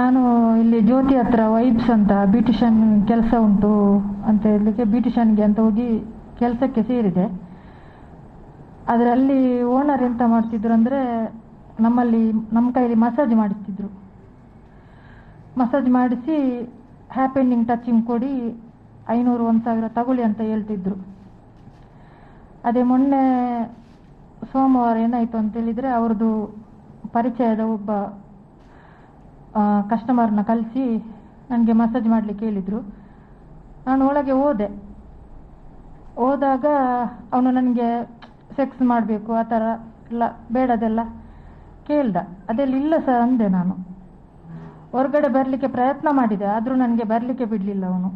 ನಾನು ಇಲ್ಲಿ ಜ್ಯೋತಿ ಹತ್ರ ವೈಬ್ಸ್ ಅಂತ ಬ್ಯೂಟಿಷನ್ ಕೆಲಸ ಉಂಟು ಅಂತ ಹೇಳಲಿಕ್ಕೆ ಬ್ಯೂಟಿಷಿಯನ್ಗೆ ಅಂತ ಹೋಗಿ ಕೆಲಸಕ್ಕೆ ಸೇರಿದೆ. ಅದರಲ್ಲಿ ಓನರ್ ಎಂತ ಮಾಡ್ತಿದ್ರು ಅಂದರೆ ನಮ್ಮಲ್ಲಿ ನಮ್ಮ ಕೈಯಲ್ಲಿ ಮಸಾಜ್ ಮಾಡಿಸ್ತಿದ್ರು. ಮಸಾಜ್ ಮಾಡಿಸಿ ಹ್ಯಾಪೆಂಡಿಂಗ್ ಟಚಿಂಗ್ ಕೊಡಿ ಐನೂರು ಒಂದು ಸಾವಿರ ತಗೊಳ್ಳಿ ಅಂತ ಹೇಳ್ತಿದ್ರು. ಅದೇ ಮೊನ್ನೆ ಸೋಮವಾರ ಏನಾಯಿತು ಅಂತ ಹೇಳಿದರೆ ಅವ್ರದ್ದು ಪರಿಚಯದ ಒಬ್ಬ ಕಸ್ಟಮರ್ನ ಕಳಿಸಿ ನನಗೆ ಮಸಾಜ್ ಮಾಡಲಿಕ್ಕೆ ಹೇಳಿದರು. ನಾನು ಒಳಗೆ ಹೋದೆ. ಹೋದಾಗ ಅವನು ನನಗೆ ಸೆಕ್ಸ್ ಮಾಡಬೇಕು, ಆ ಥರ ಎಲ್ಲ ಬೇಡದೆಲ್ಲ ಕೇಳ್ದ. ಅದೆಲ್ಲ ಇಲ್ಲ ಸರ್ ಅಂದೆ ನಾನು. ಹೊರಗಡೆ ಬರಲಿಕ್ಕೆ ಪ್ರಯತ್ನ ಮಾಡಿದೆ, ಆದರೂ ನನಗೆ ಬರಲಿಕ್ಕೆ ಬಿಡಲಿಲ್ಲ ಅವನು.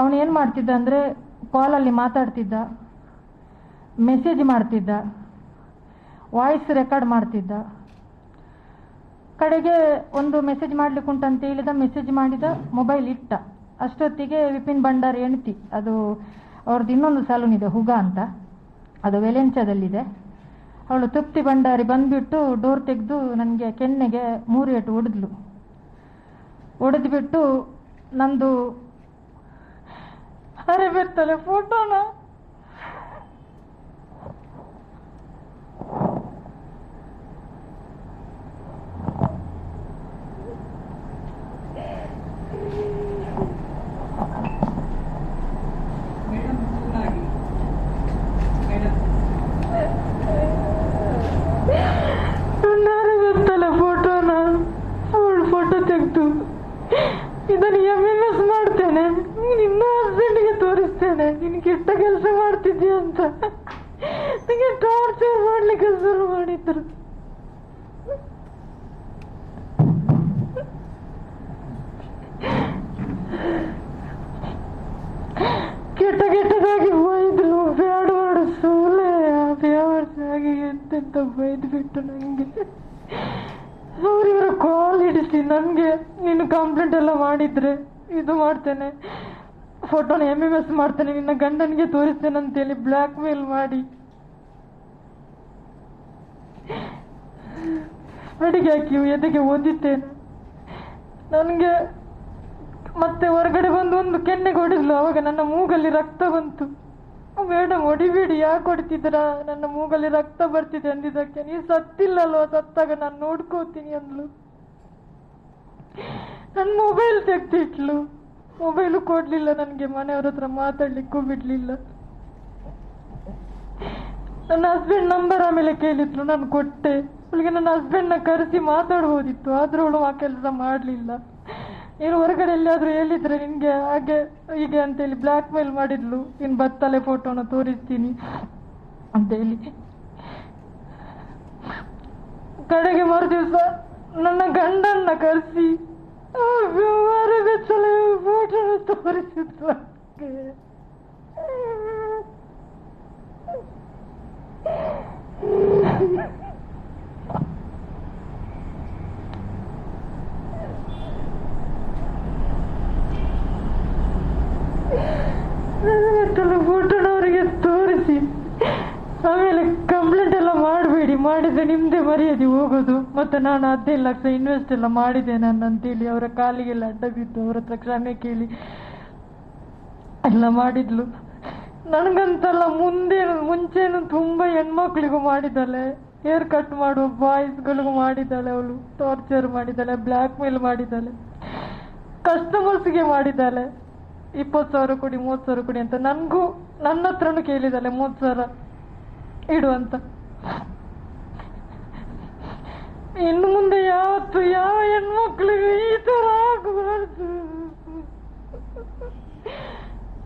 ಅವನು ಏನು ಮಾಡ್ತಿದ್ದ ಅಂದರೆ ಕಾಲಲ್ಲಿ ಮಾತಾಡ್ತಿದ್ದ ಮೆಸೇಜ್ ಮಾಡ್ತಿದ್ದ. ವಾಯ್ಸ್ ರೆಕಾರ್ಡ್ ಮಾಡ್ತಿದ್ದ. ಕಡೆಗೆ ಒಂದು ಮೆಸೇಜ್ ಮಾಡ್ಲಿಕ್ಕೆ ಉಂಟಂತ ಹೇಳಿದ, ಮೆಸೇಜ್ ಮಾಡಿದ, ಮೊಬೈಲ್ ಇಟ್ಟ. ಅಷ್ಟೊತ್ತಿಗೆ ವಿಪಿನ್ ಭಂಡಾರಿ ಹೆಂಡ್ತಿ, ಅದು ಅವ್ರದ್ದು ಇನ್ನೊಂದು ಸಲೂನ್ ಇದೆ, ಹುಗ ಅಂತ. ಅದು ವೆಲೆಂಚದಲ್ಲಿದೆ. ಅವಳು ತೃಪ್ತಿ ಭಂಡಾರಿ ಬಂದ್ಬಿಟ್ಟು ಡೋರ್ ತೆಗೆದು ನನಗೆ ಕೆನ್ನೆಗೆ ಮೂರು ಏಟು ಹೊಡೆದ್ಲು ಹೊಡೆದ್ಬಿಟ್ಟು ನಂದು ಅರೆ ಬಿಡ್ತಲೆ ಫೋಟೋನ ನಾನೇ ಗೊತ್ತಲ್ಲ ಫೋಟೋನ ಅವಳು ಫೋಟೋ ತೆಗೆದು ಇದನ್ನು ಎಂ ಎಂ ಎಸ್ ಮಾಡ್ತೇನೆ ನಿನ್ನ ಹಸ್ಬೆಂಡ್ಗೆ ತೋರಿಸ್ತೇನೆ ನೀನು ಕೆಟ್ಟ ಕೆಲಸ ಮಾಡ್ತಿದ್ದೀಯ ಅಂತ. ನನಗೆ ಟಾರ್ಚರ್ ಮಾಡ್ಲಿಕ್ಕೆ ಶುರು ಮಾಡಿದ್ರು. ಕೆಟ್ಟ ಕೆಟ್ಟದಾಗಿ ಬೈದ್ರು. ಬೇಡವಾಡು ಸೂಲೆ ಆಗಿ ಎಂತೆಂತ ಬೈದು ಬಿಟ್ಟು ನನಗೆ ಅವ್ರಿವರ ಕಾಲ್ ಹಿಡಿಸಿ ನನಗೆ ನೀನು ಕಂಪ್ಲೇಂಟ್ ಎಲ್ಲ ಮಾಡಿದ್ರೆ ಇದು ಮಾಡ್ತೇನೆ. ಫೋಟೋನ ಎಂ ಎಂ ಎಸ್ ಮಾಡ್ತೇನೆ, ನಿನ್ನ ಗಂಡನಿಗೆ ತೋರಿಸ್ತೇನೆ ಅಂತೇಳಿ ಬ್ಲ್ಯಾಕ್ ಮೇಲ್ ಮಾಡಿ. ಅಡಿಗೆ ಹಾಕಿ ಎದೆಗೆ ಓದಿದ್ದೇನೆ ನನಗೆ ಮತ್ತೆ ಹೊರಗಡೆ ಬಂದು ಒಂದು ಕೆನ್ನೆಗೆ ಹೊಡಿದ್ಲು ಅವಾಗ ನನ್ನ ಮೂಗಲ್ಲಿ ರಕ್ತ ಬಂತು. ಮೇಡಮ್ ಹೊಡಿಬೇಡಿ, ಯಾಕೆ ಹೊಡಿತಿದ್ದೀರಾ? ನನ್ನ ಮೂಗಲ್ಲಿ ರಕ್ತ ಬರ್ತಿದೆ ಅಂದಿದ್ದಕ್ಕೆ. ಸತ್ತಿಲ್ಲ ಸತ್ತಿಲ್ಲಲ್ವ ಸತ್ತಾಗ? ನಾನು ನೋಡ್ಕೋತೀನಿ ಅಂದ್ಲು. ನನ್ನ ಮೊಬೈಲ್ ತೆಗ್ದಿಟ್ಲು. ಮೊಬೈಲು ಕೊಡ್ಲಿಲ್ಲ ನನಗೆ, ಮನೆಯವ್ರ ಹತ್ರ ಮಾತಾಡ್ಲಿಕ್ಕೂ ಬಿಡ್ಲಿಲ್ಲ. ನನ್ನ ಹಸ್ಬೆಂಡ್ ನಂಬರ್ ಆಮೇಲೆ ಕೇಳಿದ್ರು ನಾನು ಕೊಟ್ಟೆ. ಅವಳಿಗೆ ನನ್ನ ಹಸ್ಬೆಂಡ್ನ ಕರೆಸಿ ಮಾತಾಡ್ಬೋದಿತ್ತು ಆದರೂ ಅವಳು ಆ ಕೆಲಸ ಮಾಡಲಿಲ್ಲ. ಏನು ಹೊರಗಡೆ ಎಲ್ಲಾದ್ರೂ ಹೇಳಿದ್ರೆ ನಿನಗೆ ಹಾಗೆ, ಹೀಗೆ ಅಂತೇಳಿ ಬ್ಲ್ಯಾಕ್ ಮೇಲ್ ಮಾಡಿದ್ಲು. ಇನ್ನು ಬತ್ತಲೆ ಫೋಟೋನ ತೋರಿಸ್ತೀನಿ ಅಂತೇಳಿ ಕಡೆಗೆ ಮರು ದಿವಸ ನನ್ನ ಗಂಡನ್ನ ಕರೆಸಿ ವ್ಯವಹಾರ ಬೆಚ್ಚಲೆ ಫೋಟೋನ ತೋರಿಸಿದ್ರು ನನಗೆ. ಫೋಟೋನ ಅವರಿಗೆ ತೋರಿಸಿ, ಆಮೇಲೆ ಕಂಪ್ಲೇಂಟ್ ಎಲ್ಲ ಮಾಡಬೇಡಿ, ಮಾಡಿದ್ರೆ ನಿಮ್ಮದೇ ಮರ್ಯಾದೆ ಹೋಗೋದು ಮತ್ತೆ ನಾನು ಹದಿನೈದು ಲಕ್ಷ ಇನ್ವೆಸ್ಟ್ ಎಲ್ಲ ಮಾಡಿದೆ ನಾನು ಅಂತೇಳಿ ಅವರ ಕಾಲಿಗೆಲ್ಲ ಅಡ್ಡ ಬಿದ್ದು ಅವ್ರ ಹತ್ರ ಕ್ಷಮೆ ಕೇಳಿ ಎಲ್ಲ ಮಾಡಿದ್ಲು. ನನಗಂತಲ್ಲ ಮುಂದೆ, ಮುಂಚೆನು ತುಂಬ ಹೆಣ್ಮಕ್ಳಿಗೂ ಮಾಡಿದ್ದಾಳೆ. ಹೇರ್ ಕಟ್ ಮಾಡುವ ಬಾಯ್ಸ್ಗಳಿಗೂ ಮಾಡಿದ್ದಾಳೆ ಅವಳು. ಟಾರ್ಚರ್ ಮಾಡಿದ್ದಾಳೆ ಬ್ಲ್ಯಾಕ್ ಮೇಲ್ ಮಾಡಿದ್ದಾಳೆ ಕಸ್ಟಮರ್ಸ್ಗೆ ಮಾಡಿದ್ದಾಳೆ. ಇಪ್ಪತ್ತು ಸಾವಿರ ಕೊಡಿ, ಮೂವತ್ತು ಸಾವಿರ ಕೊಡಿ ಅಂತ. ನನಗೂ, ನನ್ನ ಹತ್ರನೂ ಕೇಳಿದ್ದಾಳೆ, ಮೂವತ್ತು ಸಾವಿರ ಇಡು ಅಂತ. ಇನ್ನು ಮುಂದೆ ಯಾವತ್ತು ಯಾವ ಹೆಣ್ಮಕ್ಳಿಗೆ ಈ ತರ ಆಗಬಾರ್ದು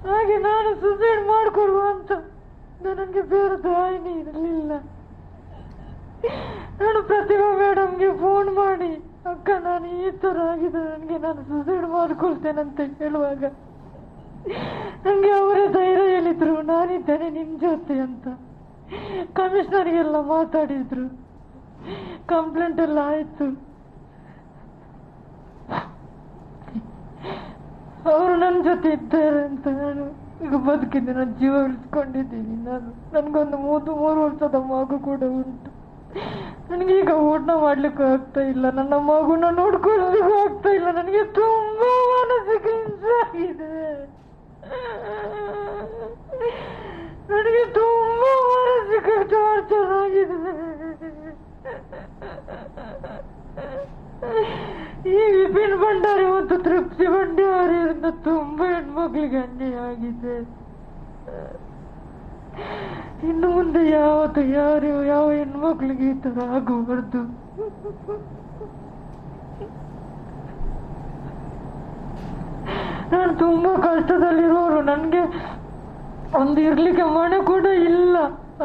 ಹಾಗೆ ನಾನು ಸುಸೈಡ್ ಮಾಡಿಕೊಡುವ ಅಂತ ನನಗೆ ಬೇರೆ ದಾಯಿನಿ ಇರಲಿಲ್ಲ. ನಾನು ಪ್ರತಿಭಾ ಮೇಡಮ್ಗೆ ಫೋನ್ ಮಾಡಿ, ಅಕ್ಕ, ನಾನು ಈ ಥರ ಆಗಿದೆ ನನಗೆ ನಾನು ಸುಸೈಡ್ ಅಂತ ಹೇಳುವಾಗ. ನನಗೆ ಅವರೇ ಧೈರ್ಯ ಹೇಳಿದ್ರು, ನಾನಿದ್ದೇನೆ ನಿಮ್ಮ ಜೊತೆ ಅಂತ. ಕಮಿಷನರ್ಗೆಲ್ಲ ಮಾತಾಡಿದ್ರು. ಕಂಪ್ಲೇಂಟ್ ಎಲ್ಲ ಆಯಿತು. ಅವರು ನನ್ನ ಜೊತೆ ಇದ್ದಾರೆ ಅಂತ ನಾನು ಈಗ ಬದುಕಿದ್ದೆ ನಾನು ಜೀವ ಉಳಿಸ್ಕೊಂಡಿದ್ದೀನಿ ನಾನು. ನನಗೊಂದು ಮೂರು ಮೂರು ವರ್ಷದ ಮಗು ಕೂಡ ಉಂಟು. ನನಗೀಗ ಊಟ ಮಾಡ್ಲಿಕ್ಕೂ ಆಗ್ತಾ ಇಲ್ಲ. ನನ್ನ ಮಗುನ ನೋಡ್ಕೊಳ್ಳಿಕ್ಕೂ ಆಗ್ತಾ ಇಲ್ಲ. ನನಗೆ ತುಂಬಾ ಮಾನಸಿಕ ಹಿಂಸೆ ಆಗಿದೆ. ನನಗೆ ತುಂಬಾ ಮಾನಸಿಕ ಟಾರ್ಚರ್ ಆಗಿದೆ. ಈ ವಿಪಿನ್ ಭಂಡಾರಿ ಮತ್ತು ತೃಪ್ತಿ ಭಂಡಾರಿಯಿಂದ ತುಂಬಾ ಹೆಣ್ಮಕ್ಳಿಗೆ ಅನ್ಯಾಯ ಆಗಿದೆ. ಇನ್ನು ಮುಂದೆ ಯಾವತ್ತು ಯಾರು ಯಾವ ಹೆಣ್ಮಕ್ಳಿಗೆ ಈ ತರ ಆಗಬಾರ್ದು. ನಾನು ತುಂಬಾ ಕಷ್ಟದಲ್ಲಿರೋರು. ನನಗೆ ಒಂದು ಇರ್ಲಿಕ್ಕೆ ಮನೆ ಕೂಡ ಇಲ್ಲ.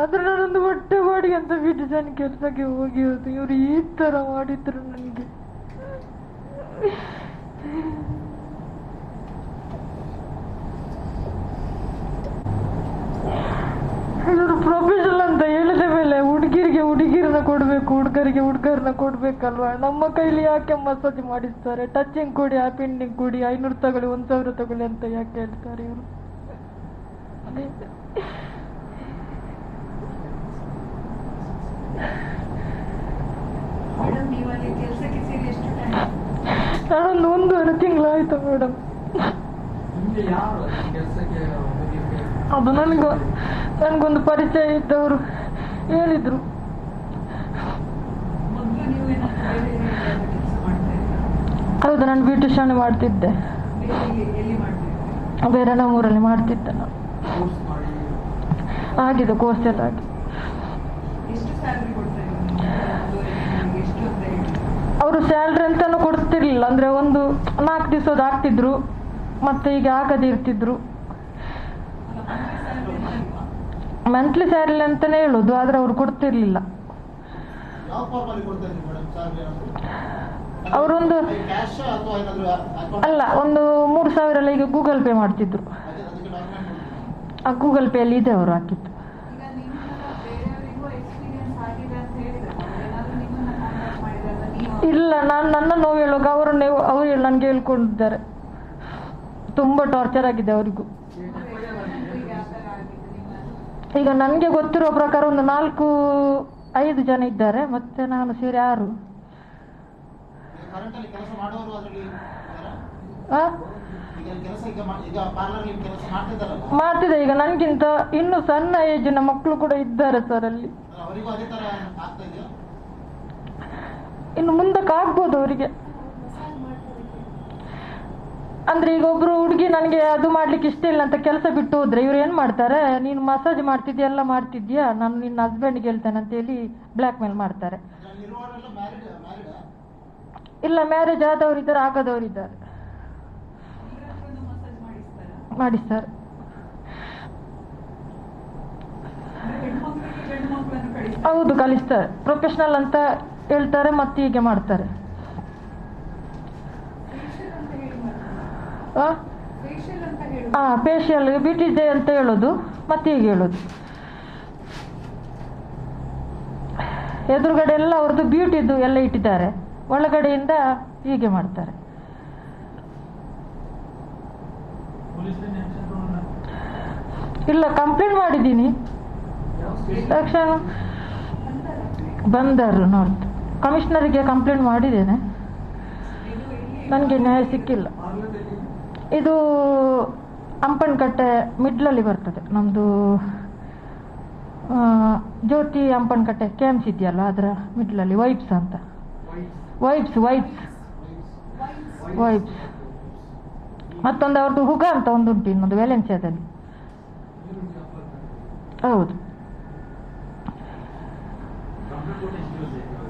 ಆದ್ರೆ ನಾನೊಂದು ಹೊಟ್ಟೆ ಬಾಡಿಗೆ ಅಂತ ಬಿಟ್ಟು ಜನ ಕೆಲಸಕ್ಕೆ ಹೋಗಿರೋದು ಇವ್ರು ಈ ತರ ಮಾಡಿದ್ರು ನನಗೆ. ಪ್ರೊಫೆಷನಲ್ ಅಂತ ಹೇಳಿದ ಮೇಲೆ ಹುಡುಗಿರಿಗೆ ಹುಡುಗಿರನ್ನ ಕೊಡ್ಬೇಕು, ಹುಡುಗರಿಗೆ ಹುಡುಗರನ್ನ ಕೊಡ್ಬೇಕಲ್ವಾ? ನಮ್ಮ ಕೈಲಿ ಯಾಕೆ ಮಸಾಜ್ ಮಾಡಿಸ್ತಾರೆ? ಟಚಿಂಗ್ ಕೊಡಿ ಪಿಂಡಿಂಗ್ ಕೊಡಿ, ಐನೂರು ತಗೊಳ್ಳಿ, ಒಂದು ಸಾವಿರ ತಗೊಳ್ಳಿ ಅಂತ ಯಾಕೆ ಹೇಳ್ತಾರೆ ಇವರು? ಕೆಲಸಕ್ಕೆ ನಾನೊಂದು ಒಂದೂವರೆ ತಿಂಗಳಾಯ್ತು ಮೇಡಮ್. ಅದು ನನಗೂ ನನಗೊಂದು ಪರಿಚಯ ಇದ್ದವರು ಹೇಳಿದ್ರು. ಹೌದು ನಾನು ಬ್ಯೂಟಿಷಿಯನ್ ಮಾಡ್ತಿದ್ದೆ. ಬೇರೆ ನಮ್ಮೂರಲ್ಲಿ ಮಾಡ್ತಿದ್ದೆ ನಾನು. ಆಗಿದೆ ಕೋರ್ಸ್ ಎಲ್ಲ ಆಗಿದೆ ಎಷ್ಟು ಸ್ಯಾಲ್ರಿ ಕೊಡ್ತಾ ಇದ್ದೀರಾ ಎಷ್ಟು ಅಂತ ಹೇಳಿ ಅವರು ಸ್ಯಾಲ್ರಿ ಅಂತಾನು ಕೊಡ್ತಿರ್ಲಿಲ್ಲ ಅಂದ್ರೆ ಒಂದು ನಾಲ್ಕು ದಿವಸದ ಆಗ್ತಿದ್ರು. ಮತ್ತೆ ಈಗ ಆಗದೆ ಇರ್ತಿದ್ರು. ಮಂತ್ಲಿ ಸ್ಯಾಲ್ರಿ ಅಂತ ಸ್ಯಾಲರಿ ಅಂತಾನೆ ಹೇಳೋದು, ಆದ್ರೆ ಅವ್ರು ಕೊಡ್ತಿರ್ಲಿಲ್ಲ. ಅವರೊಂದು ಅಲ್ಲ, ಒಂದು ಮೂರು ಸಾವಿರ ಈಗ ಗೂಗಲ್ ಪೇ ಮಾಡ್ತಿದ್ರು. ಆ ಗೂಗಲ್ ಪೇ ಅಲ್ಲಿ ಇದೆ ಅವರು ಹಾಕಿದ್ದು ಈಗ ನಿಮ್ಮನ್ನ ಬೇರೆಯವರಿಗೂ ಎಕ್ಸ್ಪೀರಿಯನ್ಸ್ ಆಗಿದೆ ಅಂತ ಹೇಳಿದ್ರೆ ಏನಾದ್ರು ನಿಮ್ಮನ್ನ ಕಾಂಟ್ಯಾಕ್ಟ್ ಮಾಡಿದ್ರಲ್ಲ ನೀವು ಇಲ್ಲ ನಾನು ನನ್ನ ನೋವು ಹೇಳುವಾಗ ಅವರು ಅವರು ನನಗೆ ಹೇಳ್ಕೊಂಡಿದ್ದಾರೆ. ತುಂಬ ಟಾರ್ಚರ್ ಆಗಿದೆ ಅವರಿಗೂ. ಈಗ ನನಗೆ ಗೊತ್ತಿರೋ ಪ್ರಕಾರ ಒಂದು ನಾಲ್ಕು ಐದು ಜನ ಇದ್ದಾರೆ ಮತ್ತೆ ನಾನು ಸೇರಿ ಯಾರು ಮಾಡ್ತಿದೆ ಈಗ ನನಗಿಂತ ಇನ್ನು ಸಣ್ಣ ಏಜಿನ ಮಕ್ಕಳು ಕೂಡ ಇದ್ದಾರೆ ಸರ್ ಅಲ್ಲಿ ಅವರಿಗೂ ಅದೇ ತರ ಆಗ್ತಾ ಇದೆಯಾ ಇನ್ನು ಮುಂದಕ್ಕೆ ಆಗ್ಬೋದು ಅವರಿಗೆ. ಅಂದ್ರೆ ಈಗ ಒಬ್ರು ಹುಡುಗಿ ನನಗೆ ಅದು ಮಾಡ್ಲಿಕ್ಕೆ ಇಷ್ಟ ಇಲ್ಲ ಅಂತ ಕೆಲಸ ಬಿಟ್ಟು ಹೋದ್ರೆ ಇವ್ರು ಏನ್ ಮಾಡ್ತಾರೆ? ನೀನು ಮಸಾಜ್ ಮಾಡ್ತಿದ್ಯಾ, ಎಲ್ಲ ಮಾಡ್ತಿದ್ಯಾ? ನಾನು ನಿನ್ನ ಹಸ್ಬೆಂಡ್ಗೆ ಹೇಳ್ತೇನೆ ಅಂತ ಹೇಳಿ ಬ್ಲ್ಯಾಕ್ ಮೇಲ್ ಮಾಡ್ತಾರೆ. ಇಲ್ಲ ಮ್ಯಾರೇಜ್ ಆದವ್ರು ಇದ್ದಾರೆ, ಆಗದವ್ರು ಇದ್ದಾರೆ. ಮಾಡಿ ಸರ್ ಹೌದು, ಕಲಿಸ್ತಾರೆ. ಪ್ರೊಫೆಷನಲ್ ಅಂತ ಹೇಳ್ತಾರೆ, ಮತ್ತೆ ಹೀಗೆ ಮಾಡ್ತಾರೆ. ಹಾಂ? ಫೇಶಿಯಲ್ ಬ್ಯೂಟಿ ಡೇ ಅಂತ ಹೇಳೋದು, ಮತ್ತೆ ಹೀಗೆ ಹೇಳೋದು. ಎದುರುಗಡೆ ಎಲ್ಲ ಅವ್ರದ್ದು ಬ್ಯೂಟಿದು ಎಲ್ಲ ಇಟ್ಟಿದ್ದಾರೆ. ಒಳಗಡೆಯಿಂದ ಹೀಗೆ ಮಾಡ್ತಾರೆ. ಇಲ್ಲ ಕಂಪ್ಲೇಂಟ್ ಮಾಡಿದ್ದೀನಿ. ತಕ್ಷಣ ಬಂದರು ನಾರ್ತ್ ಕಮಿಷನರಿಗೆ ಕಂಪ್ಲೇಂಟ್ ಮಾಡಿದ್ದೇನೆ. ನನಗೆ ನ್ಯಾಯ ಸಿಕ್ಕಿಲ್ಲ. ಇದು ಅಂಪನ್ಕಟ್ಟೆ ಮಿಡ್ಲಲ್ಲಿ ಬರ್ತದೆ. ನಮ್ಮದು Jyoti Ampankatte K M C ಇದೆಯಲ್ಲ ಅದರ ಮಿಡ್ಲಲ್ಲಿ, ವೈಪ್ಸ್ ಅಂತ. Wipes wipes. ವೈಪ್ಸ್. ಮತ್ತೊಂದು ಅವ್ರದ್ದು ಹುಗ ಅಂತ ಒಂದು ಉಂಟು ಇನ್ನೊಂದು ವ್ಯಾಲೆನ್ಸಿಯಾದಲ್ಲಿ ಹೌದು ಕಂಪ್ಯೂಟರ್ ಕೊಟ್ಟು ಎಷ್ಟು ದಿವಸ ಆಯ್ತು?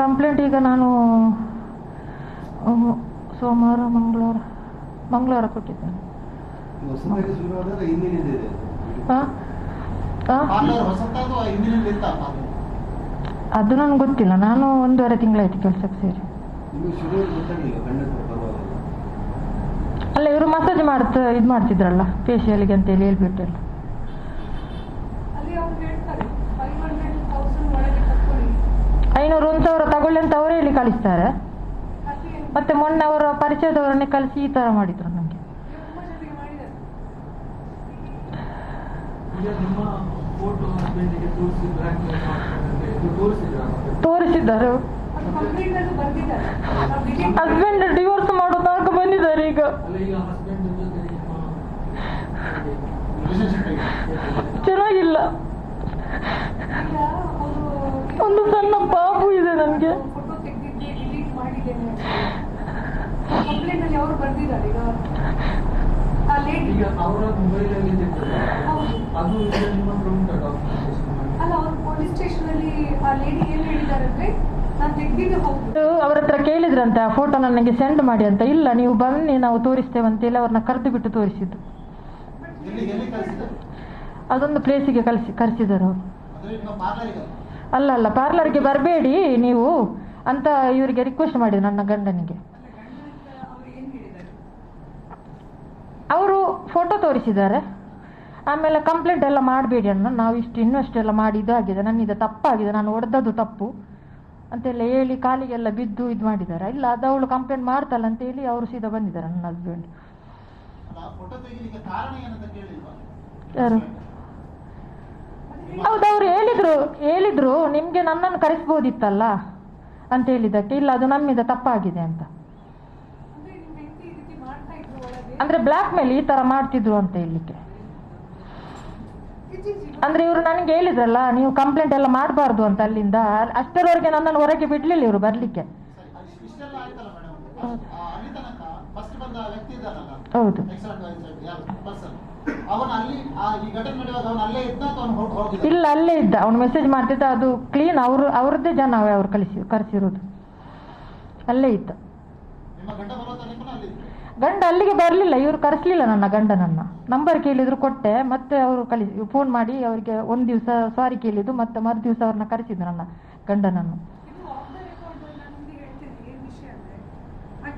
ಕಂಪ್ಲೇಂಟ್ ಈಗ ನಾನು ಸೋಮವಾರ ಮಂಗಳವಾರ ಮಂಗಳವಾರ ಕೊಟ್ಟಿದ್ದೇನೆ. ಅದು ನನಗೆ ಗೊತ್ತಿಲ್ಲ. ನಾನು ಒಂದೂವರೆ ತಿಂಗಳಾಯ್ತು ಕೆಲಸಕ್ಕೆ ಸೇರಿ. ಅಲ್ಲ ಇವರು ಮಸಾಜ್ ಮಾಡ್ತ ಇದು ಮಾಡ್ತಿದ್ರಲ್ಲ ಫೇಶಿಯಲ್ಗೆ ಅಂತೇಳಿ ಹೇಳ್ಬಿಟ್ಟೆಲ್ಲ. ಐನೂರು ಒಂದು ಸಾವಿರ ತಗೊಳ್ಳಿ ಅಂತ ಅವರೇ ಇಲ್ಲಿ ಕಳಿಸ್ತಾರೆ. ಮತ್ತೆ ಮೊನ್ನೆ ಅವರ ಪರಿಚಯದವರನ್ನೇ ಕಳಿಸಿ ಈ ಥರ ಮಾಡಿದ್ರು ನನಗೆ ತೋರಿಸಿದ್ರಾ ತೋರಿಸಿದ್ದಾರೆ. ಹಸ್ಬೆಂಡ್ ಡಿವೋರ್ಸ್ ಮಾಡೋ ತನಕ ಬಂದಿದ್ದಾರೆ ಈಗ. ಚೆನ್ನಾಗಿಲ್ಲ. ಒಂದು ಸಣ್ಣ ಪಾಪು ಇದೆ ನನಗೆ. ಅವರು ಬರ್ದಿದ್ದಾರೆ ಈಗ. ಆ ಲೇಡಿ ಅವರ ಮೊಬೈಲ್ ಅಲ್ಲಿ ತೆಗ್ದಿದೆ. ಅದು ನಿಮ್ಮ ಹತ್ರ ಕೇಳಿದ್ರಂತೆ ಆ ಫೋಟೋ ನನಗೆ ಸೆಂಡ್ ಮಾಡಿ ಅಂತ. ಇಲ್ಲ ನೀವು ಬನ್ನಿ ನಾವು ತೋರಿಸ್ತೇವೆ ಅಂತೇಳಿ ಅವ್ರನ್ನ ಕರೆದು ಬಿಟ್ಟು ತೋರಿಸಿದ್ದು ಅದೊಂದು ಪ್ಲೇಸಿಗೆ ಕಳಿಸಿ ಕರೆಸಿದರು ಅವರು. ಅಲ್ಲ ಅಲ್ಲ ಪಾರ್ಲರ್ಗೆ ಬರಬೇಡಿ ನೀವು ಅಂತ ಇವರಿಗೆ ರಿಕ್ವೆಸ್ಟ್ ಮಾಡಿದ್ರು ನನ್ನ ಗಂಡನಿಗೆ. ಅವ್ರು ಫೋಟೋ ತೋರಿಸಿದ್ದಾರೆ. ಆಮೇಲೆ ಕಂಪ್ಲೇಂಟ್ ಎಲ್ಲ ಮಾಡಬೇಡಿ ಅಣ್ಣ ನಾವು ಇಷ್ಟು ಇನ್ವೆಸ್ಟ್ ಎಲ್ಲ ಮಾಡಿ ಇದಾಗಿದೆ ನನ್ನಿಂದ ತಪ್ಪಾಗಿದೆ ನಾನು ಹೊಡೆದದ್ದು ತಪ್ಪು ಅಂತೆಲ್ಲ ಹೇಳಿ ಕಾಲಿಗೆಲ್ಲ ಬಿದ್ದು ಇದು ಮಾಡಿದ್ದಾರೆ. ಇಲ್ಲ ಅದು ಅವಳು ಕಂಪ್ಲೇಂಟ್ ಮಾಡ್ತಲ್ಲ ಅಂತೇಳಿ ಅವರು ಸೀದಾ ಬಂದಿದ್ದಾರೆ ನನ್ನ ಹಸ್ಬೆಂಡ್ ಯಾರು? ಹೌದು ಅವ್ರು ಹೇಳಿದ್ರು ಹೇಳಿದ್ರು ನಿಮ್ಗೆ ನನ್ನನ್ನು ಕರೆಸ್ಬೋದಿತ್ತಲ್ಲ ಅಂತ ಹೇಳಿದ್ದಕ್ಕೆ ಇಲ್ಲ ಅದು ನಮ್ಮಿಂದ ತಪ್ಪಾಗಿದೆ ಅಂತ. ಅಂದ್ರೆ ಬ್ಲ್ಯಾಕ್ ಮೇಲ್ ಈ ತರ ಮಾಡ್ತಿದ್ರು ಅಂತ ಹೇಳಲಿಕ್ಕೆ. ಇತ್ತೀಚೆಗೆ ಅಂದ್ರೆ ಇವರು ನನಗೆ ಹೇಳಿದ್ರಲ್ಲ ನೀವು ಕಂಪ್ಲೇಂಟ್ ಎಲ್ಲ ಮಾಡಬಾರ್ದು ಅಂತ ಅಲ್ಲಿಂದ ಅಷ್ಟರವರೆಗೆ ನನ್ನನ್ನು ಹೊರಗೆ ಬಿಡ್ಲಿಲ್ಲ ಇವರು ಬರ್ಲಿಕ್ಕೆ. ಹೌದು. ಇಲ್ಲ ಅಲ್ಲೇ ಇದ್ದ. ಅವ್ನು ಮೆಸೇಜ್ ಮಾಡ್ತಿದ್ದ ಅದು ಕ್ಲೀನ್ ಅವರು ಅವ್ರದ್ದೇ ಜನ ಅವ್ರು ಕಳಿಸಿ ಕರೆಸಿರೋದು. ಅಲ್ಲೇ ಇದ್ದ. ಗಂಡ ಅಲ್ಲಿಗೆ ಬರಲಿಲ್ಲ ಇವರು ಕರೆಸ್ಲಿಲ್ಲ ನನ್ನ ಗಂಡನನ್ನ. ನಂಬರ್ ಕೇಳಿದ್ರು ಕೊಟ್ಟೆ ಮತ್ತೆ ಅವರು ಕಳಿಸಿ ಫೋನ್ ಮಾಡಿ ಅವರಿಗೆ ಒಂದು ದಿವಸ ಸಾರಿ ಕೇಳಿದ್ದು ಮತ್ತೆ ಮರು ದಿವಸ ಅವ್ರನ್ನ ಕರೆಸಿದ್ರು ನನ್ನ ಗಂಡನನ್ನು ಇದು ಆಫ್ ದ ರೆಕಾರ್ಡ್ ನಾನು ನಿಮಗೆ ಹೇಳ್ತೇನೆ ಏನ್ ವಿಷಯ ಅಂದ್ರೆ ಆಕ್ಚುಲಿ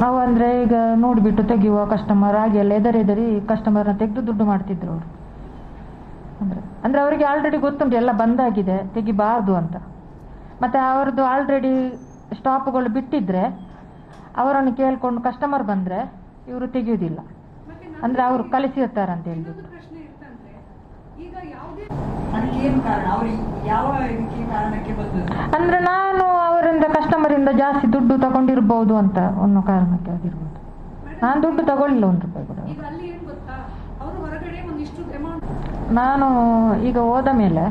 ನಾವು ಅಂದ್ರೆ ಈಗ ನೋಡಿಬಿಟ್ಟು ತೆಗೆಯುವ ಕಸ್ಟಮರ್ ಹಾಗೆ ಎಲ್ಲ ಎದರೆದರಿ ಕಸ್ಟಮರ್ನ ತೆಗೆದು ದುಡ್ಡು ಮಾಡ್ತಿದ್ರು ಅವರು. ಅಂದ್ರೆ ಅಂದ್ರೆ ಅವರಿಗೆ ಆಲ್ರೆಡಿ ಗೊತ್ತುಂಟು, ಎಲ್ಲ ಬಂದಾಗಿದೆ, ತೆಗಿಬಾರ್ದು ಅಂತ. ಮತ್ತೆ ಅವ್ರದ್ದು ಆಲ್ರೆಡಿ ಸ್ಟಾಪ್ಗಳು ಬಿಟ್ಟಿದ್ರೆ, ಅವರನ್ನು ಕೇಳ್ಕೊಂಡು ಕಸ್ಟಮರ್ ಬಂದ್ರೆ ಇವರು ತೆಗೆಯುವುದಿಲ್ಲ ಮತ್ತೆ ಅಂದ್ರೆ ಅವರು ಕಳಿಸಿರ್ತಾರಂತ ಹೇಳಿದ್ರು ಇನ್ನೊಂದು ಪ್ರಶ್ನೆ ಇರ್ತಂದ್ರೆ ಈಗ ಯಾವುದೇ ಅದಕ್ಕೆ ಏನು ಕಾರಣ ಅವರು ಯಾವ ಇದಕ್ಕೆ ಕಾರಣಕ್ಕೆ ಬಂದದ್ದು ಅಂದ್ರೆ ನಾನು ಅವರಿಂದ ಕಸ್ಟಮರಿಂದ ಜಾಸ್ತಿ ದುಡ್ಡು ತಗೊಂಡಿರ್ಬಹುದು ಅಂತ ಒಂದು ಕಾರಣಕ್ಕೆ ಆಗಿರ್ಬೋದು. ನಾನು ದುಡ್ಡು ತಗೊಳ್ಳಿಲ್ಲ ಒಂದು ರೂಪಾಯಿ ಕೂಡ. ನಾನು ಈಗ ಹೋದ ಮೇಲೆ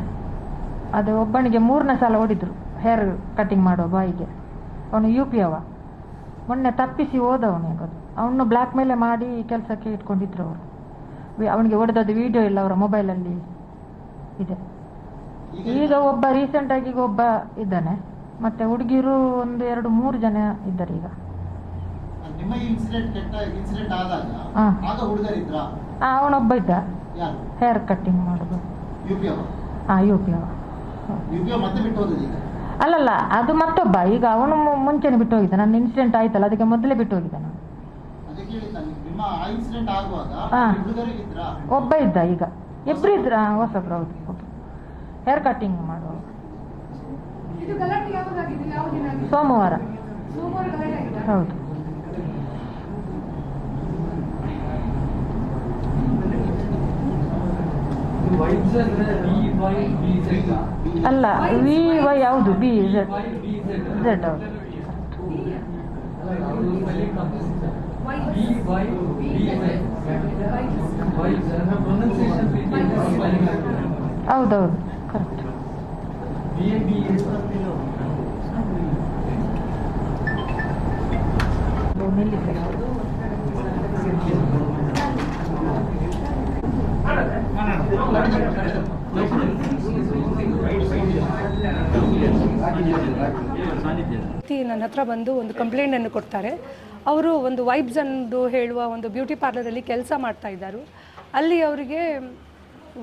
ಅದು ಒಬ್ಬನಿಗೆ ಮೂರನೇ ಸಲ ಹೊಡಿದ್ರು ಹೇರ್ ಕಟಿಂಗ್ ಮಾಡೋ ಬಾಯಿಗೆ. ಅವನು ಯು ಪಿ ಅವ. ಮೊನ್ನೆ ತಪ್ಪಿಸಿ ಹೋದವನು ಯಾಕದು ಅವನು ಬ್ಲ್ಯಾಕ್ ಮೇಲೆ ಮಾಡಿ ಕೆಲಸಕ್ಕೆ ಇಟ್ಕೊಂಡಿದ್ರು ಅವರು. ಅವನಿಗೆ ಹೊಡೆದದ್ದು ವಿಡಿಯೋ ಇಲ್ಲ ಅವರ ಮೊಬೈಲಲ್ಲಿ ಇದೆ. ಈಗ ಒಬ್ಬ ರೀಸೆಂಟಾಗಿ ಈಗ ಒಬ್ಬ ಇದ್ದಾನೆ. ಮತ್ತೆ ಹುಡುಗಿರು ಒಂದು ಎರಡು ಮೂರು ಜನ ಇದ್ದಾರೆ ಈಗ. ನಿಮ್ಮ ಇನ್ಸಿಡೆಂಟ್ ಕೆಟ್ಟ ಇನ್ಸಿಡೆಂಟ್ ಆದಾಗ. ಆಗ ಆ, ಅವನೊಬ್ಬ ಇದ್ದ. ಹೇರ್ ಕಟ್ಟಿಂಗ್ ಮಾಡೋದು. ಯು ಪಿ ಅವರು ಹಾಂ ಯು ಪಿ ಅವ ಮತ್ತೆ ಬಿಟ್ಟು ಹೋದದ್ದು ಈಗ? ಅಲ್ಲಲ್ಲ ಅದು ಮತ್ತೊಬ್ಬ. ಈಗ ಅವನು ಮುಂಚೆನೆ ಬಿಟ್ಟು ಹೋಗಿದ್ದ. ನನ್ನ ಇನ್ಸಿಡೆಂಟ್ ಆಯ್ತಲ್ಲ ಅದಕ್ಕೆ ಮೊದಲೇ ಬಿಟ್ಟು ಹೋಗಿದ್ದ ನಾನು. ಒಬ್ಬ ಇದ್ದ ಈಗ. ಇಬ್ರು ಇದ್ರ ಹೊಸಬ್ರು ಹೌದು. ಹೇರ್ ಕಟಿಂಗ್ ಮಾಡುವ. ಸೋಮವಾರ. ಹೌದು. ಅಲ್ಲ ವಿ ವೈ ಯಾವುದು? ಬಿ ಝೆಡ್ ಝೆಡ್ ಹೌದು. ಹೌದೌದು. ಕರೆಕ್ಟ್. ನನ್ನ ಹತ್ರ ಬಂದು ಒಂದು ಕಂಪ್ಲೇಂಟನ್ನು ಕೊಡ್ತಾರೆ. ಅವರು ಒಂದು ವೈಬ್ಸ್ ಅಂದು ಹೇಳುವ ಒಂದು ಬ್ಯೂಟಿ ಪಾರ್ಲರಲ್ಲಿ ಕೆಲಸ ಮಾಡ್ತಾ ಇದ್ದಾರೆ. ಅಲ್ಲಿ ಅವರಿಗೆ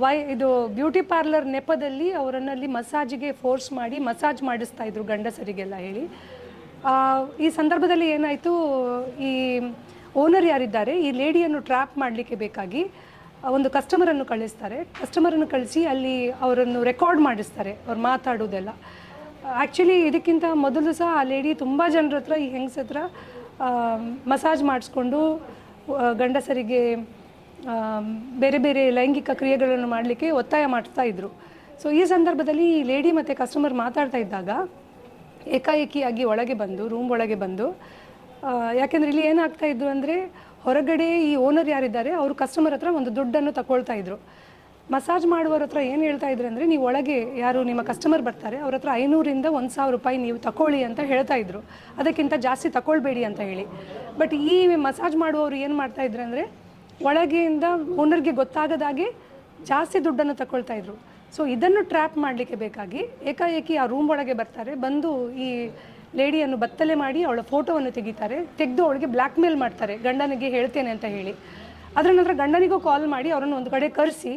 ವೈ ಇದು ಬ್ಯೂಟಿ ಪಾರ್ಲರ್ ನೆಪದಲ್ಲಿ ಅವರನ್ನಲ್ಲಿ ಮಸಾಜಿಗೆ ಫೋರ್ಸ್ ಮಾಡಿ ಮಸಾಜ್ ಮಾಡಿಸ್ತಾ ಇದ್ರು ಗಂಡಸರಿಗೆಲ್ಲ ಹೇಳಿ. ಈ ಸಂದರ್ಭದಲ್ಲಿ ಏನಾಯಿತು, ಈ ಓನರ್ ಯಾರಿದ್ದಾರೆ, ಈ ಲೇಡಿಯನ್ನು ಟ್ರ್ಯಾಪ್ ಮಾಡಲಿಕ್ಕೆ ಬೇಕಾಗಿ ಒಂದು ಕಸ್ಟಮರನ್ನು ಕಳಿಸ್ತಾರೆ. ಕಸ್ಟಮರನ್ನು ಕಳಿಸಿ ಅಲ್ಲಿ ಅವರನ್ನು ರೆಕಾರ್ಡ್ ಮಾಡಿಸ್ತಾರೆ, ಅವ್ರು ಮಾತಾಡೋದೆಲ್ಲ. ಆ್ಯಕ್ಚುಲಿ ಇದಕ್ಕಿಂತ ಮೊದಲು ಸಹ ಆ ಲೇಡಿ ತುಂಬ ಜನರ ಹತ್ರ ಈ ಹೆಂಗಸತ್ರ ಮಸಾಜ್ ಮಾಡಿಸ್ಕೊಂಡು ಗಂಡಸರಿಗೆ ಬೇರೆ ಬೇರೆ ಲೈಂಗಿಕ ಕ್ರಿಯೆಗಳನ್ನು ಮಾಡಲಿಕ್ಕೆ ಒತ್ತಾಯ ಮಾಡ್ತಾ ಇದ್ರು. ಸೊ ಈ ಸಂದರ್ಭದಲ್ಲಿ ಈ ಲೇಡಿ ಮತ್ತು ಕಸ್ಟಮರ್ ಮಾತಾಡ್ತಾ ಇದ್ದಾಗ ಏಕಾಏಕಿಯಾಗಿ ಒಳಗೆ ಬಂದು ರೂಮ್ ಒಳಗೆ ಬಂದು ಯಾಕೆಂದರೆ ಯಾಕೆಂದ್ರೆ ಇಲ್ಲಿ ಏನಾಗ್ತಾ ಇದ್ರು ಅಂದರೆ ಹೊರಗಡೆ ಈ ಓನರ್ ಯಾರಿದ್ದಾರೆ, ಅವರು ಕಸ್ಟಮರ್ ಹತ್ರ ಒಂದು ದುಡ್ಡನ್ನು ತಗೊಳ್ತಾ ಇದ್ರು. ಮಸಾಜ್ ಮಾಡುವವ್ರ ಹತ್ರ ಏನು ಹೇಳ್ತಾ ಇದ್ರು ಅಂದರೆ ನೀವು ಒಳಗೆ ಯಾರು ನಿಮ್ಮ ಕಸ್ಟಮರ್ ಬರ್ತಾರೆ, ಅವ್ರ ಹತ್ರ ಐನೂರಿಂದ ಒಂದು ಸಾವಿರ ರೂಪಾಯಿ ನೀವು ತಗೊಳ್ಳಿ ಅಂತ ಹೇಳ್ತಾ ಇದ್ರು. ಅದಕ್ಕಿಂತ ಜಾಸ್ತಿ ತಗೊಳ್ಬೇಡಿ ಅಂತ ಹೇಳಿ. ಬಟ್ ಈ ಮಸಾಜ್ ಮಾಡುವವರು ಏನು ಮಾಡ್ತಾ ಇದ್ರು ಅಂದರೆ ಒಳಗೆಯಿಂದ ಓನರ್ಗೆ ಗೊತ್ತಾಗದಾಗೆ ಜಾಸ್ತಿ ದುಡ್ಡನ್ನು ತಗೊಳ್ತಾ ಇದ್ರು. ಸೊ ಇದನ್ನು ಟ್ರ್ಯಾಪ್ ಮಾಡಲಿಕ್ಕೆ ಬೇಕಾಗಿ ಏಕಾಏಕಿ ಆ ರೂಮ್ ಒಳಗೆ ಬರ್ತಾರೆ. ಬಂದು ಈ ಲೇಡಿಯನ್ನು ಬತ್ತಲೆ ಮಾಡಿ ಅವಳ ಫೋಟೋವನ್ನು ತೆಗಿತಾರೆ. ತೆಗೆದು ಅವಳಿಗೆ ಬ್ಲ್ಯಾಕ್ ಮೇಲ್ ಮಾಡ್ತಾರೆ. ಗಂಡನಿಗೆ ಹೇಳ್ತೇನೆ ಅಂತ ಹೇಳಿ. ಅದರ ನಂತರ ಗಂಡನಿಗೂ ಕಾಲ್ ಮಾಡಿ ಅವರನ್ನು ಒಂದು ಕಡೆ ಕರೆಸಿ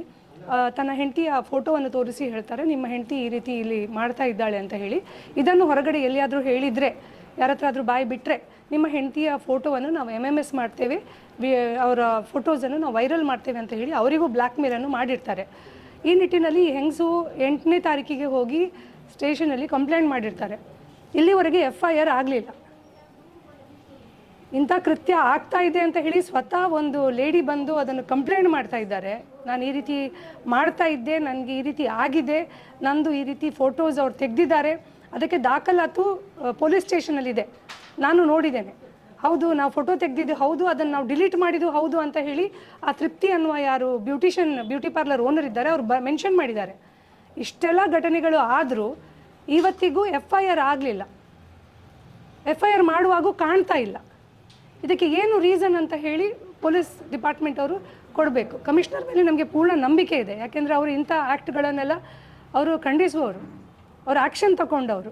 ತನ್ನ ಹೆಂಡತಿಯ ಫೋಟೋವನ್ನು ತೋರಿಸಿ ಹೇಳ್ತಾರೆ. ನಿಮ್ಮ ಹೆಂಡತಿ ಈ ರೀತಿ ಇಲ್ಲಿ ಮಾಡ್ತಾ ಇದ್ದಾಳೆ ಅಂತ ಹೇಳಿ. ಇದನ್ನು ಹೊರಗಡೆ ಎಲ್ಲಿಯಾದರೂ ಹೇಳಿದರೆ, ಯಾರತ್ರ ಆದರೂ ಬಾಯಿ ಬಿಟ್ಟರೆ ನಿಮ್ಮ ಹೆಂಡತಿಯ ಫೋಟೋವನ್ನು ನಾವು ಎಂ ಎಂ ಎಸ್ ಮಾಡ್ತೇವೆ. ವಿ- ಅವರ ಫೋಟೋಸನ್ನು ನಾವು ವೈರಲ್ ಮಾಡ್ತೇವೆ ಅಂತ ಹೇಳಿ ಅವರಿಗೂ ಬ್ಲ್ಯಾಕ್ ಮೇಲನ್ನು ಮಾಡಿರ್ತಾರೆ. ಈ ನಿಟ್ಟಿನಲ್ಲಿ ಹೆಂಗಸು ಎಂಟನೇ ತಾರೀಕಿಗೆ ಹೋಗಿ ಸ್ಟೇಷನಲ್ಲಿ ಕಂಪ್ಲೇಂಟ್ ಮಾಡಿರ್ತಾರೆ. ಇಲ್ಲಿವರೆಗೆ ಎಫ್ ಐ ಆರ್ ಆಗಲಿಲ್ಲ. ಇಂಥ ಕೃತ್ಯ ಆಗ್ತಾ ಇದೆ ಅಂತ ಹೇಳಿ ಸ್ವತಃ ಒಂದು ಲೇಡಿ ಬಂದು ಅದನ್ನು ಕಂಪ್ಲೇಂಟ್ ಮಾಡ್ತಾ ಇದ್ದಾರೆ. ನಾನು ಈ ರೀತಿ ಮಾಡ್ತಾ ಇದ್ದೆ, ನನಗೆ ಈ ರೀತಿ ಆಗಿದೆ, ನಂದು ಈ ರೀತಿ ಫೋಟೋಸ್ ಅವ್ರು ತೆಗೆದಿದ್ದಾರೆ. ಅದಕ್ಕೆ ದಾಖಲಾತು ಪೊಲೀಸ್ ಸ್ಟೇಷನಲ್ಲಿದೆ. ನಾನು ನೋಡಿದ್ದೇನೆ. ಹೌದು, ನಾವು ಫೋಟೋ ತೆಗೆದಿದ್ದು ಹೌದು, ಅದನ್ನು ನಾವು ಡಿಲೀಟ್ ಮಾಡಿದ್ದು ಹೌದು ಅಂತ ಹೇಳಿ ಆ ತೃಪ್ತಿ ಅನ್ನುವ ಯಾರು ಬ್ಯೂಟಿಷಿಯನ್ ಬ್ಯೂಟಿ ಪಾರ್ಲರ್ ಓನರ್ ಇದ್ದಾರೆ, ಅವರು ಬ ಮೆನ್ಷನ್ ಮಾಡಿದ್ದಾರೆ. ಇಷ್ಟೆಲ್ಲ ಘಟನೆಗಳು ಆದರೂ ಇವತ್ತಿಗೂ ಎಫ್ ಐ ಆರ್ ಆಗಲಿಲ್ಲ. ಎಫ್ ಐ ಆರ್ ಮಾಡುವಾಗೂ ಕಾಣ್ತಾ ಇಲ್ಲ. ಇದಕ್ಕೆ ಏನು ರೀಸನ್ ಅಂತ ಹೇಳಿ ಪೊಲೀಸ್ ಡಿಪಾರ್ಟ್ಮೆಂಟ್ ಅವರು ಕೊಡಬೇಕು. ಕಮಿಷನರ್ ಮೇಲೆ ನಮಗೆ ಪೂರ್ಣ ನಂಬಿಕೆ ಇದೆ. ಯಾಕೆಂದರೆ ಅವರು ಇಂಥ ಆ್ಯಕ್ಟ್ಗಳನ್ನೆಲ್ಲ ಅವರು ಖಂಡಿಸುವವರು. ಅವರು ಆ್ಯಕ್ಷನ್ ತಗೊಂಡವರು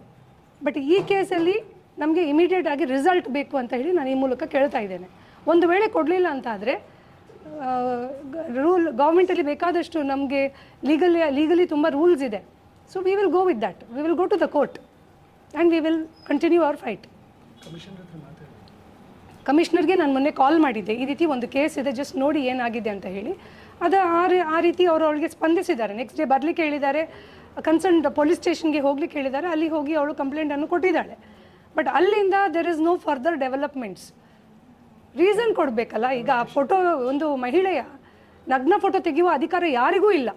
ಬಟ್ ಈ ಕೇಸಲ್ಲಿ ನಮಗೆ ಇಮಿಡಿಯೇಟ್ ಆಗಿ ರಿಸಲ್ಟ್ ಬೇಕು ಅಂತ ಹೇಳಿ ನಾನು ಈ ಮೂಲಕ ಕೇಳ್ತಾ ಇದ್ದೇನೆ. ಒಂದು ವೇಳೆ ಕೊಡಲಿಲ್ಲ ಅಂತಾದರೆ ರೂಲ್ ಗೌರ್ಮೆಂಟಲ್ಲಿ ಬೇಕಾದಷ್ಟು ನಮಗೆ ಲೀಗಲಿ ಲೀಗಲಿ ತುಂಬ ರೂಲ್ಸ್ ಇದೆ. So we will go with that we will go to the court and we will continue our fight ಕಮಿಷನರ್ಗೆ ನಾನು ಮೊನ್ನೆ ಕಾಲ್ ಮಾಡಿದ್ದೆ. ಈ ರೀತಿ ಒಂದು ಕೇಸ್ ಇದೆ ಜಸ್ಟ್ ನೋಡಿ ಏನಾಗಿದೆ ಅಂತ ಹೇಳಿ. ಅದು ಆ ಆ ರೀತಿ ಅವರು ಅವಳಿಗೆ ಸ್ಪಂದಿಸಿದ್ದಾರೆ. ನೆಕ್ಸ್ಟ್ ಡೇ ಬರಲಿಕ್ಕೆ ಹೇಳಿದ್ದಾರೆ. ಕನ್ಸರ್ನ್ ಪೊಲೀಸ್ ಸ್ಟೇಷನ್ಗೆ ಹೋಗ್ಲಿಕ್ಕೆ ಹೇಳಿದ್ದಾರೆ. ಅಲ್ಲಿ ಹೋಗಿ ಅವಳು ಕಂಪ್ಲೇಂಟನ್ನು ಕೊಟ್ಟಿದ್ದಾಳೆ. ಬಟ್ ಅಲ್ಲಿಂದ there is no further developments reason ಕೊಡಬೇಕಲ್ಲ, ಈಗ ಆ ಫೋಟೋ ಒಂದು ಮಹಿಳೆಯ ನಗ್ನ ಫೋಟೋ ತೆಗೆಯುವ ಅಧಿಕಾರ ಯಾರಿಗೂ ಇಲ್ಲ.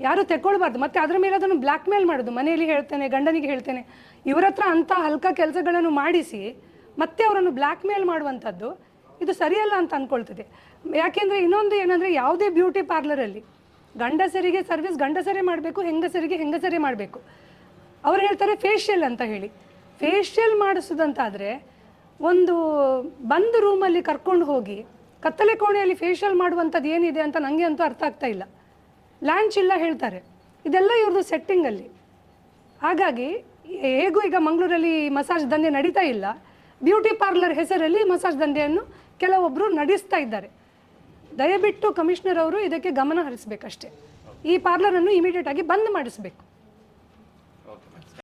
ಯಾರು ತೆಕ್ಕೊಳ್ಬಾರ್ದು, ಮತ್ತೆ ಅದರ ಮೇಲೆ ಅದನ್ನು ಬ್ಲ್ಯಾಕ್ ಮೇಲ್ ಮಾಡೋದು, ಮನೆಯಲ್ಲಿ ಹೇಳ್ತೇನೆ, ಗಂಡನಿಗೆ ಹೇಳ್ತೇನೆ, ಇವರ ಹತ್ರ ಅಂಥ ಹಲ್ಕ ಕೆಲಸಗಳನ್ನು ಮಾಡಿಸಿ, ಮತ್ತೆ ಅವರನ್ನು ಬ್ಲ್ಯಾಕ್ ಮೇಲ್ ಮಾಡುವಂಥದ್ದು, ಇದು ಸರಿಯಲ್ಲ ಅಂತ ಅಂದ್ಕೊಳ್ತದೆ ಯಾಕೆಂದರೆ ಇನ್ನೊಂದು ಏನಂದರೆ ಯಾವುದೇ ಬ್ಯೂಟಿ ಪಾರ್ಲರಲ್ಲಿ ಗಂಡಸರಿಗೆ ಸರ್ವಿಸ್ ಗಂಡಸರೇ ಮಾಡಬೇಕು, ಹೆಂಗಸರಿಗೆ ಹೆಂಗಸರೇ ಮಾಡಬೇಕು. ಅವ್ರು ಹೇಳ್ತಾರೆ ಫೇಶಿಯಲ್ ಅಂತ ಹೇಳಿ. ಫೇಶಿಯಲ್ ಮಾಡಿಸೋದಂತಾದರೆ ಒಂದು ಬಂದ ರೂಮಲ್ಲಿ ಕರ್ಕೊಂಡು ಹೋಗಿ ಕತ್ತಲೆ ಕೋಣೆಯಲ್ಲಿ ಫೇಶಿಯಲ್ ಮಾಡುವಂಥದ್ದು ಏನಿದೆ ಅಂತ ನನಗೆ ಅಂತೂ ಅರ್ಥ ಆಗ್ತಾ ಇಲ್ಲ. ಲ್ಯಾಂಚ್ ಇಲ್ಲ ಹೇಳ್ತಾರೆ, ಇದೆಲ್ಲ ಇವ್ರದ್ದು ಸೆಟ್ಟಿಂಗಲ್ಲಿ ಹಾಗಾಗಿ ಹೇಗೂ ಈಗ ಮಂಗಳೂರಲ್ಲಿ ಮಸಾಜ್ ದಂಧೆ ನಡೀತಾ ಇಲ್ಲ. ಬ್ಯೂಟಿ ಪಾರ್ಲರ್ ಹೆಸರಲ್ಲಿ ಮಸಾಜ್ ದಂಧೆಯನ್ನು ಕೆಲವೊಬ್ಬರು ನಡೆಸ್ತಾ ಇದ್ದಾರೆ. ದಯವಿಟ್ಟು ಕಮಿಷನರ್ ಅವರು ಇದಕ್ಕೆ ಗಮನ ಹರಿಸಬೇಕಷ್ಟೇ. ಈ ಪಾರ್ಲರನ್ನು ಇಮಿಡಿಯೇಟ್ ಆಗಿ ಬಂದ್ ಮಾಡಿಸಬೇಕು.